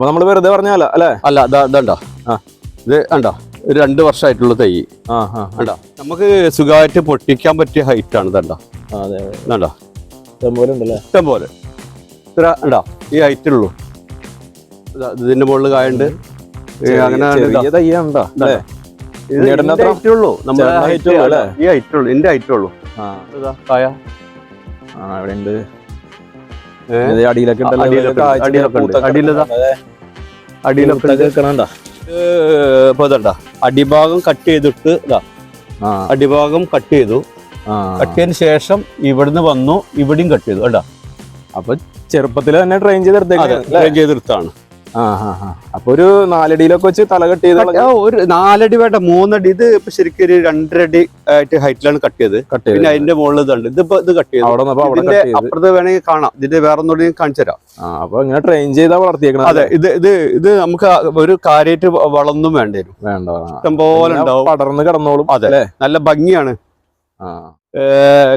അപ്പൊ നമ്മൾ വെറുതെ പറഞ്ഞാലോ അല്ലെ? അല്ല ഇതാ ഇതണ്ടോ? ആ. ഇത് കണ്ടോ? ഒരു രണ്ട് വർഷമായിട്ടുള്ള തൈ. ആ ആ കണ്ടോ? നമുക്ക് സുഖമായിട്ട് പൊട്ടിക്കാൻ പറ്റിയ ഹൈറ്റ് ആണ് ഇതണ്ടോ? അതെ ഇതണ്ടോ? ഇഷ്ടംപോലെ ഉണ്ടല്ലേ? ഇഷ്ടം പോലെ. ഇത്ര ഉണ്ടോ? ഈ ഹൈറ്റ് ഉള്ളൂ. ഇതിന്റെ മുകളിൽ കായുണ്ട്. അങ്ങനെ. തയ്യുണ്ടോ അല്ലേ? അടിയിലൊക്കെ അടിയിലൊക്കെ അടിയിലിതാ. അടിയിലൊക്കെ? ഇപ്പൊ ഇതണ്ട? അടിഭാഗം കട്ട് ചെയ്തിട്ട് ഇതാ. അടിഭാഗം കട്ട് ചെയ്തു. കട്ട് ചെയ്തതിന് ശേഷം ഇവിടുന്ന് വന്നു ഇവിടെയും കട്ട് ചെയ്തു കേട്ടാ അപ്പൊ ചെറുപ്പത്തിൽ തന്നെ ട്രെയിൻ ചെയ്തെടുത്തേക്കാണ് ട്രെയിൻ ചെയ്തെടുത്താണ്. അപ്പൊ ഒരു നാലടിയിലൊക്കെ വെച്ച് തല കട്ട് ചെയ്ത് ഒരു നാലടി വേണ്ട മൂന്നടി. ഇത് ഇപ്പൊ ശരിക്കും ഒരു രണ്ടരടി ആയിട്ട് ഹൈറ്റിലാണ് കട്ട് ചെയ്ത് കട്ട് പിന്നെ ചെയ്ത് അതിന്റെ മുകളിൽ ഇതുണ്ട്. ഇതിപ്പോ ഇത് കട്ട് ചെയ്ത്. അവിടെ ഇതിന്റെ അപ്പുറത്ത് വേണമെങ്കിൽ കാണാം. ഇതിന്റെ വേറെ ഒന്നുകൂടി കാണിച്ചു തരാം. അപ്പൊ ഇങ്ങനെ ട്രെയിൻ ചെയ്താ വളർത്തിയേക്കണം അതെ ഇത് ഇത് ഇത് നമുക്ക് ഒരു കാര്യമായിട്ട് വളർന്നും വേണ്ടി വരും. വേണ്ട ഇഷ്ടംപോലെ ഇഷ്ടം പോലെ ഉണ്ടാവും. പടർന്ന് കിടന്നോളും അതെ. നല്ല ഭംഗിയാണ്.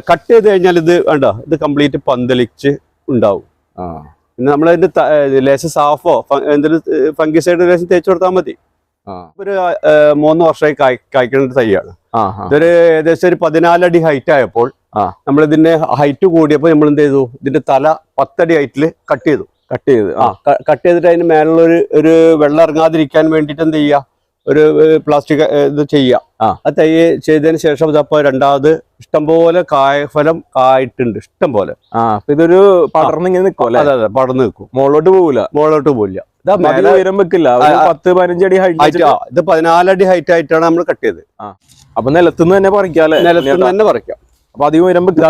കട്ട് ചെയ്ത് കഴിഞ്ഞാൽ ഇത് വേണ്ട ഇത് കംപ്ലീറ്റ് പന്തലിച്ച് ഉണ്ടാവും. പിന്നെ നമ്മൾ അതിന്റെ ലേശം സാഫോ എന്തെങ്കിലും ഫംഗിസൈഡ് ലേശം തേച്ച് കൊടുത്താൽ മതി. ഒരു മൂന്ന് വർഷമായി കായ് കായ്ക്കുന്ന തൈയാണ്. ഇതൊരു ഏകദേശം ഒരു പതിനാലടി ഹൈറ്റ് ആയപ്പോൾ നമ്മൾ ഇതിന്റെ ഹൈറ്റ് കൂടിയപ്പോൾ നമ്മൾ എന്ത് ചെയ്തു? ഇതിന്റെ തല പത്തടി ഹൈറ്റിൽ കട്ട് ചെയ്തു. കട്ട് ചെയ്ത് ആ. ആ കട്ട് ചെയ്തിട്ട് അതിന് മേലുള്ള ഒരു ഒരു വെള്ളം ഇറങ്ങാതിരിക്കാൻ വേണ്ടിയിട്ട് എന്ത് ചെയ്യുക? ഒരു പ്ലാസ്റ്റിക് ഇത് ചെയ്യുക ആ. ആ തൈ ചെയ്തതിന് ശേഷം ഇതപ്പോ രണ്ടാമത് ഇഷ്ടംപോലെ കായഫലം കായിട്ടുണ്ട് ഇഷ്ടം പോലെ ആ അപ്പൊ ഇതൊരു പടർന്ന് ഇങ്ങനെ നിക്കും അതെ അതെ പടർന്ന് നിൽക്കും മുകളിലോട്ട് പോവില്ല. മുകളിലോട്ട് ഇതാ മേലെ ഉയരം വെക്കില്ല. ആ, ആ. പത്ത് പതിനഞ്ചടി ഹൈറ്റ് ആ. ഇത് പതിനാലടി ഹൈറ്റ് ആയിട്ടാണ് നമ്മൾ കട്ട് ചെയ്തത്. അപ്പൊ നിലത്തുനിന്ന് തന്നെ പറിക്കാല്ലേ നിലത്തുനിന്ന് തന്നെ പറിക്കാം. അപ്പൊ അധികം വെക്കില്ല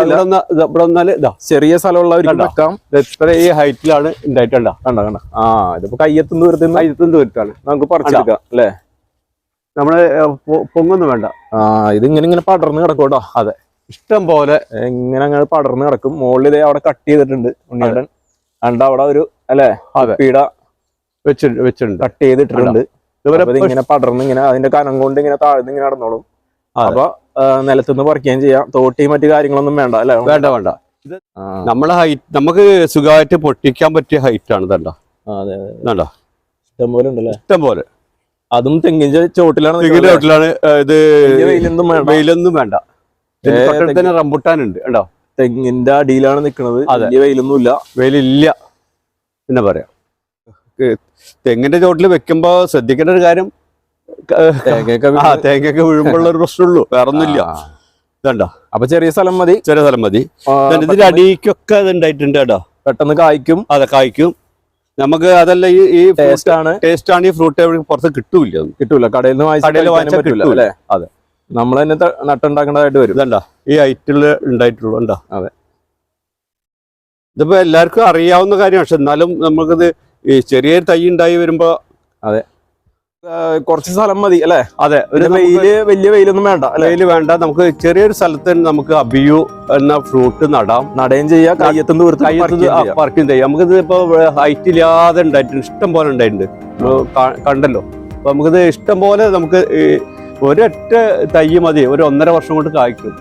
ഇവിടെ വന്നാൽ ഇതാ. ചെറിയ സ്ഥലമുള്ള ഒരു വെക്കാം. ഇത് ഇത്ര ഈ ഹൈറ്റിലാണ് ഉണ്ടായിട്ടുണ്ടാ കണ്ട കണ്ട? ആ ഇതിപ്പോ കയ്യത്തുനിന്ന് ദൂരത്തുനിന്ന്. ഹൈറ്റിൽ വരുത്താണ് നമുക്ക് പറിച്ചെടുക്കാം അല്ലേ? നമ്മൾ പൊങ്ങൊന്നും വേണ്ട. ആ ഇത് ഇങ്ങനെ ഇങ്ങനെ പടർന്ന് കിടക്കും കേട്ടോ. അതെ. ഇഷ്ടം പോലെ ഇങ്ങനെ അങ്ങനെ പടർന്ന് കിടക്കും. മുകളിൽ ഇതേ അവിടെ കട്ട് ചെയ്തിട്ടുണ്ട് ഉണ്ണിയേട്ടൻ. അണ്ട അവിടെ ഒരു അല്ലെ. പീട വെച്ചിട്ടുണ്ട് വെച്ചിട്ടുണ്ട്. കട്ട് ചെയ്തിട്ടുണ്ട് ഇതുപോലെ ഇങ്ങനെ പടർന്ന് ഇങ്ങനെ അതിന്റെ കനം കൊണ്ട് ഇങ്ങനെ താഴ്ന്ന് ഇങ്ങനെ നടന്നോളും. അപ്പൊ നിലത്തുനിന്ന് പറിക്കുകയും ചെയ്യാം. തോട്ടി മറ്റു കാര്യങ്ങളൊന്നും വേണ്ട അല്ലെ? വേണ്ട വേണ്ട. നമ്മളെ ഹൈറ്റ് നമുക്ക് സുഖമായിട്ട് പൊട്ടിക്കാൻ പറ്റിയ ഹൈറ്റ് ആണ് ഇതണ്ട ഇഷ്ടം ഇഷ്ടംപോലെ ഉണ്ടല്ലേ? ഇഷ്ടം പോലെ. അതും തെങ്ങിന്റെ ചോട്ടിലാണ് തെങ്ങിന്റെ ചോട്ടിലാണ് ഇത് വെയിലൊന്നും വേണ്ട. വെയിലൊന്നും വേണ്ട. ഇതിന്റെ റംബുട്ടാൻ ഉണ്ട് തന്നെ കണ്ടോ? തെങ്ങിന്റെ അടിയിലാണ് നിൽക്കുന്നത്. വലിയ വെയിലൊന്നും ഇല്ല വെയിലില്ല. പിന്നെ പറയാ. തെങ്ങിന്റെ ചോട്ടിൽ വെക്കുമ്പോ ശ്രദ്ധിക്കേണ്ട ഒരു കാര്യം തേങ്ങയൊക്കെ വീഴുമ്പോഴുള്ള ഒരു പ്രശ്നമുള്ളൂ വേറെ ഒന്നുമില്ല. ഇതണ്ട? അപ്പൊ ചെറിയ സ്ഥലം മതി. ചെറിയ സ്ഥലം മതി. ഇതിന്റെ അടിക്കൊക്കെ ഇത് ഉണ്ടായിട്ടുണ്ട് കേട്ടോ. പെട്ടെന്ന് കായ്ക്കും. അതെ കായ്ക്കും. നമുക്ക് അതല്ല ഈ ഈ ടേസ്റ്റ് ആണ്. ടേസ്റ്റ് ആണ് ഈ ഫ്രൂട്ട് പുറത്ത് കിട്ടൂല കിട്ടൂല കടയിൽ നിന്ന് കടയിൽ വാങ്ങിച്ചാൽ കിട്ടൂല. അല്ലേ? അതെ. നമ്മൾ തന്നെ നട്ടുണ്ടാക്കേണ്ടതായിട്ട് വരും. ഇതണ്ട? ഈ ഐറ്റിൽ ഉണ്ടായിട്ടുള്ളൂ. ഉണ്ടോ? അതെ. ഇതിപ്പോ എല്ലാവർക്കും അറിയാവുന്ന കാര്യമാണ്. പക്ഷെ എന്നാലും നമുക്കിത് ഈ ചെറിയൊരു തൈ ഉണ്ടായി വരുമ്പോ ആ, കുറച്ച് സ്ഥലം മതി അല്ലെ? അതെ ഒരു വെയിൽ വലിയ വെയിലൊന്നും വേണ്ട വെയിൽ വേണ്ട. നമുക്ക് ചെറിയൊരു സ്ഥലത്ത് നമുക്ക് അബിയു എന്ന ഫ്രൂട്ട് നടാം. നടയും ചെയ്യാം കയ്യത്തുനിന്ന് കയ്യത്ത് വർക്കും ചെയ്യാം. നമുക്കിത് ഇപ്പൊ ഹൈറ്റ് ഇല്ലാതെ ഉണ്ടായിട്ടുണ്ട്. ഇഷ്ടം പോലെ ഉണ്ടായിട്ടുണ്ട്. കണ്ടല്ലോ. അപ്പൊ നമുക്കിത് ഇഷ്ടം പോലെ നമുക്ക് ഒരൊറ്റ തൈ മതി. ഒരു ഒന്നര വർഷം കൊണ്ട് കായ്ക്കും.